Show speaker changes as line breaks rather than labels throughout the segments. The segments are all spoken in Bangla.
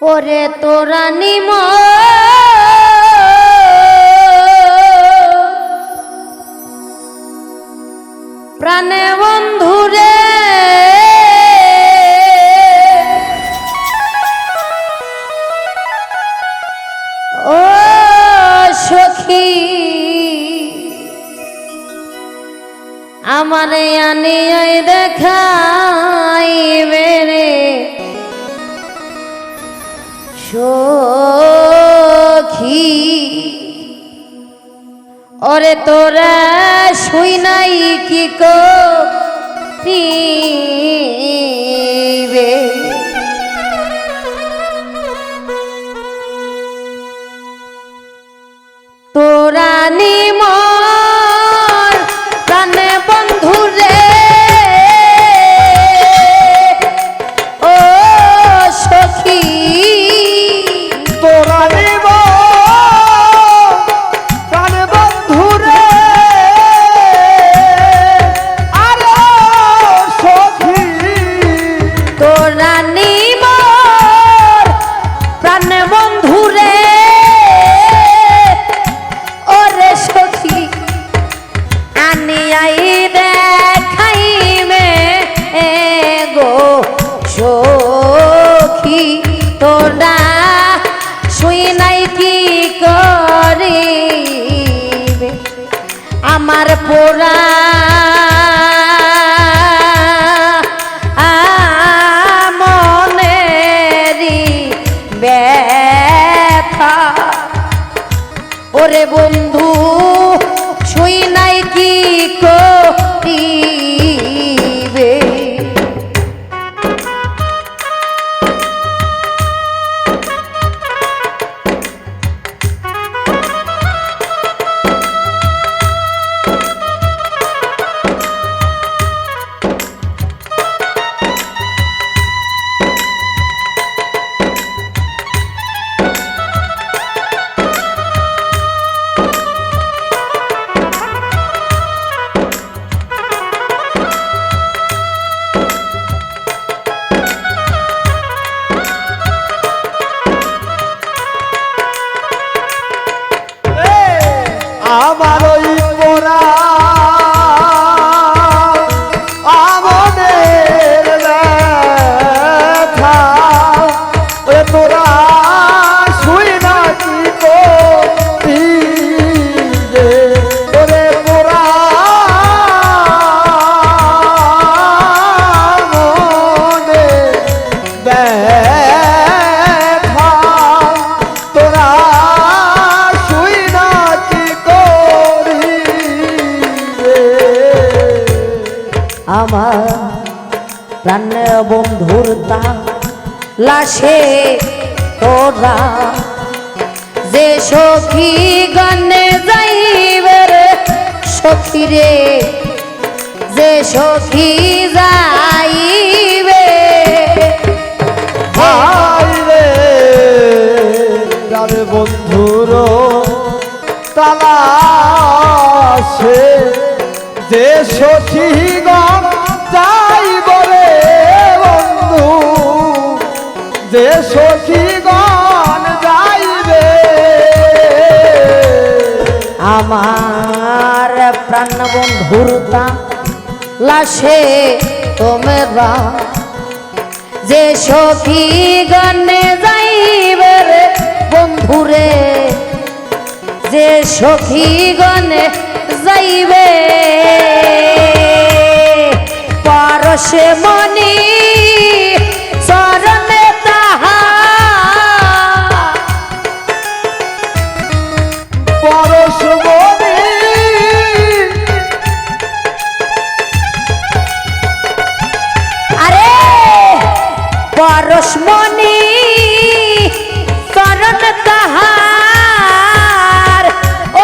ওরে তোরা নিম। প্রাণে বন্ধুরে ও সখী আমারে আনিয়াই দেখাইবে রে। সখী। ওরে তোরা শুই নাই কি করিবে? প্রাণ বন্ধু ওরে সখী, আনি আই দেখাইবে গো সখী তোরা শুই নাই কি করিবে? আমার পোড়া ওরে বন্ধু
আমার
প্রাণ বন্ধুর তা লাশে তোরা। যে সখী গনে যাইবে রে সখী রে, যে সখী যাইবে।
ভাই রে যাবে বন্ধুর তালাশে, যে সখীগণ যাইব সখীগণ যাইবে।
আমার প্রাণ বন্ধুর লাশে তোমরা যে সখী গনে যাইবে রে বন্ধুরে, যে সখী গনে যাইবে। পরশে মনি
পরশমণি
চরণ তাহার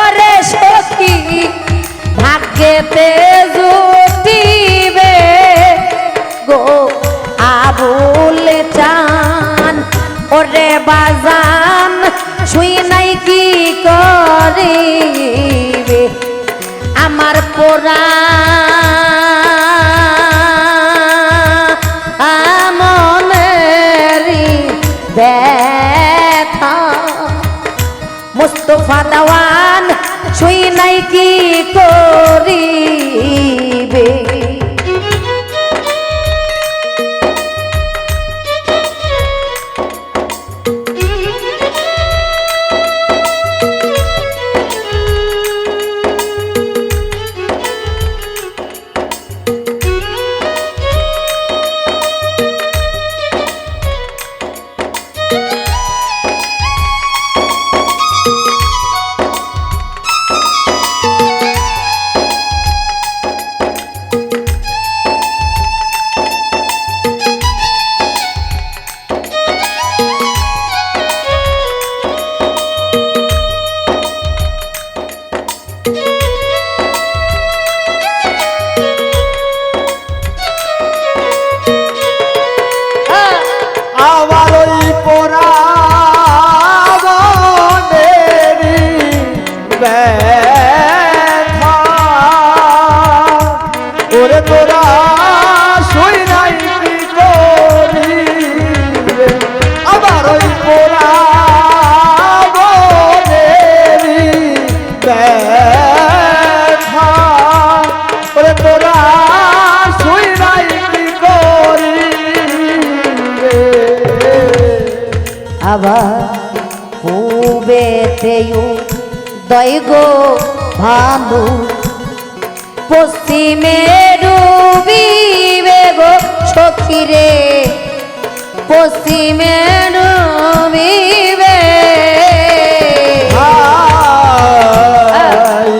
ওরে সখী ভাগ্যেতে জুটিবে গো আবুল চান, ওরে বাজান, শুই নাই কি করিবে? আমার পোড়া মুস্তফা দেওয়ান আবার পূবেতেও দৈগো ভানু পশ্চিমে ডুবিবে গো সখিরে পশ্চিমে ডুবিবে।
হাই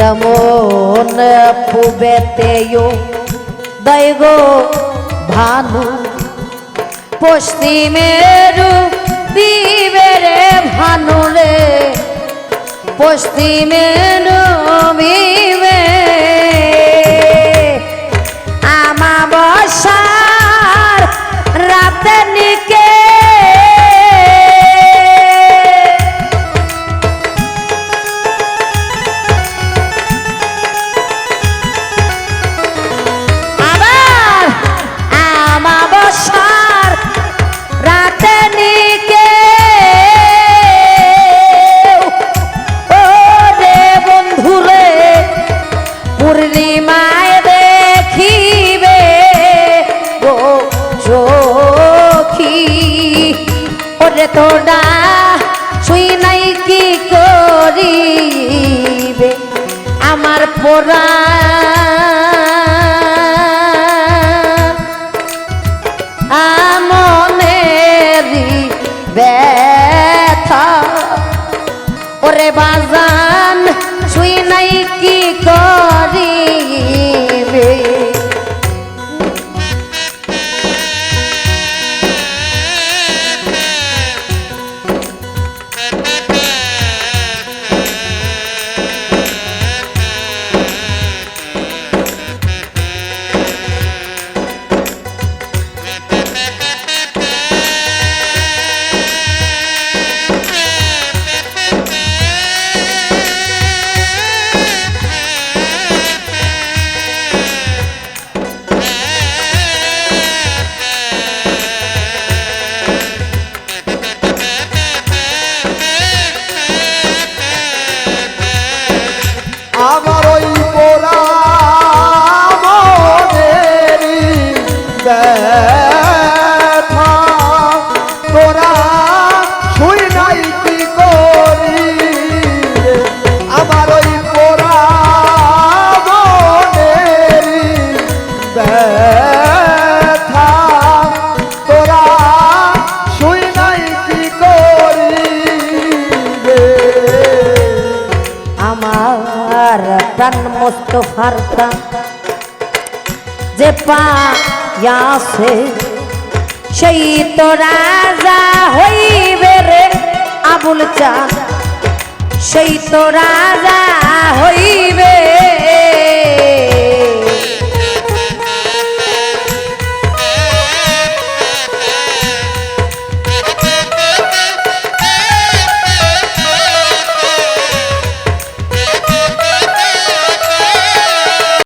যেমন পুবেতেও দৈব ভানু পশ্চিমের বিবেরে ভানু রে তোরা শুই নাই কি করিবে? আমার পোড়া ব্যথা।
তোরা শুই নাই কি করি আমার ওই পোড়া মনেরই ব্যথা। তোরা শুই নাই কি করি
আমার যে পায়াছে সেই তো রাজা হইবে রে আবুল চাঁদ। সেই তো রাজা হইবে